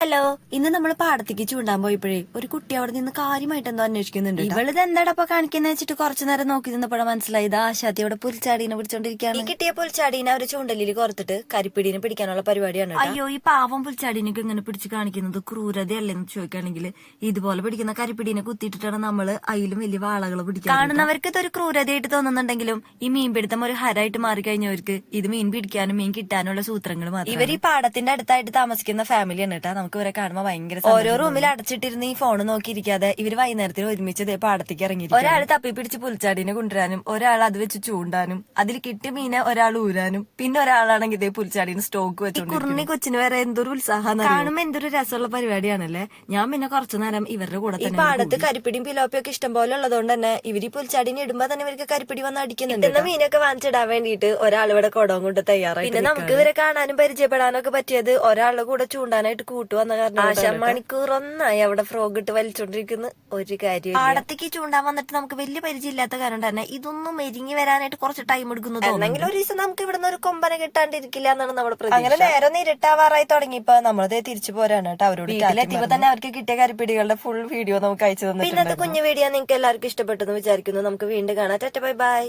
Hello ഇന്ന് നമ്മൾ പാടത്തേക്ക് ചൂണ്ടാൻ പോയപ്പോഴേ ഒരു കുട്ടി അവിടെ നിന്ന് കാര്യമായിട്ട് എന്തോ അന്വേഷിക്കുന്നുണ്ട് ഇവളിത് എന്താടപ്പ കാണിക്കുന്ന വെച്ചിട്ട് കുറച്ചു നേരം നോക്കി നിന്നപ്പോഴാ മനസ്സിലായത്. ആശാത്തി അവിടെ പുൽച്ചാടീനെ പിടിച്ചോണ്ടിരിക്കുകയാണ് ഈ കിട്ടിയ പുൽച്ചാടീനെ അവർ ചൂണ്ടലിൽ കോർത്തിട്ട് കരിപ്പിടീനെ പിടിക്കാനുള്ള പരിപാടിയാണ് അയ്യോ ഈ പാവം പുൽച്ചാടീനൊക്കെ ഇങ്ങനെ പിടിച്ച് കാണിക്കുന്നത്? ക്രൂരതയല്ലെന്ന് ചോദിക്കുകയാണെങ്കിൽ ഇതുപോലെ പിടിക്കുന്ന കരിപ്പിടീനെ കുത്തിയിട്ടിട്ടാണ് നമ്മൾ അതിലും വലിയ വാളകൾ പിടിക്കുക കാണുന്നവർക്ക് ഇതൊരു ക്രൂരതയായിട്ട് തോന്നുന്നുണ്ടെങ്കിലും ഈ മീൻ പിടുത്തം ഒരു ഹരായിട്ട് മാറിക്കഴിഞ്ഞവർക്ക് ഇത് മീൻ പിടിക്കാനും മീൻ കിട്ടാനുള്ള സൂത്രങ്ങൾ മാത്രം. ഇവർ ഈ പാടത്തിന്റെ അടുത്തായിട്ട് താമസിക്കുന്ന ഫാമിലിയാണ് കേട്ടോ. നമുക്ക് ഇവരെ കാണുമ്പോൾ ഭയങ്കര ഓരോ റൂമിൽ അടച്ചിട്ടിരുന്ന് ഈ ഫോൺ നോക്കിയിരിക്കാതെ ഇവർ വൈകുന്നേരത്തിന് ഒരുമിച്ച് ദേ പാടത്തേക്ക് ഇറങ്ങി ഒരാൾ തപ്പി പിടിച്ച് പുൽച്ചാടിനെ കൊണ്ടുവരാനും ഒരാൾ അത് വെച്ച് ചൂണ്ടാനും അതിൽ കിട്ടിയ മീനെ ഒരാൾ ഊരാനും പിന്നെ ഒരാളാണെങ്കിൽ ഇതേ പുൽച്ചാടിന് സ്റ്റോക്ക് വെച്ചു കുറുണി കൊച്ചിന് വരെ എന്തൊരു ഉത്സാഹം കാണുമ്പോ എന്തൊരു രസമുള്ള പരിപാടിയാണല്ലേ? ഞാൻ പിന്നെ കുറച്ചു നേരം ഇവരുടെ കൂടെ തന്നെ പാടത്ത് കരിപ്പിടിയും പിലോപ്പിയും ഒക്കെ ഇഷ്ടം പോലെ ഉള്ളതുകൊണ്ട് തന്നെ ഇവർ ഈ പുൽച്ചാടിനെ ഇടുമ്പോ തന്നെ ഇവർക്ക് കരിപ്പിടി വന്ന് അടിക്കുന്നുണ്ട് മീനൊക്കെ വാങ്ങിച്ചിടാൻ വേണ്ടിയിട്ട് ഒരാൾ ഇവിടെ കുടവും കൊണ്ട് തയ്യാറായി പിന്നെ നമുക്ക് ഇവരെ കാണാനും പരിചയപ്പെടാനും ഒക്കെ പറ്റിയത് ഒരാളുടെ കൂടെ ചൂണ്ടാനായിട്ട് കൂട്ടു വന്ന കാരണം ആശ മണിക്കൂർ ഒന്നായി അവിടെ ഫ്രോഗ് ഇട്ട് വലിച്ചോണ്ടിരിക്കുന്ന. ഒരു കാര്യം പാടത്തേക്ക് ചൂണ്ടാൻ വന്നിട്ട് നമുക്ക് വലിയ പരിചയം ഇല്ലാത്ത കാരണം തന്നെ ഇതൊന്നും മെരിങ്ങി വരാനായിട്ട് കുറച്ച് ടൈം എടുക്കുന്നു അല്ലെങ്കിൽ ഒരു ദിവസം നമുക്ക് ഇവിടെ നിന്ന് ഒരു കൊമ്പനെ കിട്ടാണ്ടിരിക്കില്ല എന്നാണ് നമ്മുടെ അങ്ങനെ നേരെ ഇരുട്ടാവാറായി തുടങ്ങിയപ്പോ നമ്മളത് തിരിച്ചു പോരാണ് കേട്ടോ അവരോട്. വീട്ടിലെത്തിയപ്പോ തന്നെ അവർക്ക് കിട്ടിയ കരിപ്പിടികളുടെ ഫുൾ വീഡിയോ നമുക്ക് അയച്ചു തന്നിട്ടുണ്ട് ഇന്നത്തെ കുഞ്ഞു വീഡിയോ നിങ്ങൾക്ക് എല്ലാവർക്കും ഇഷ്ടപ്പെട്ടെന്ന് വിചാരിക്കുന്നു. നമുക്ക് വീണ്ടും കാണാം. Bye bye.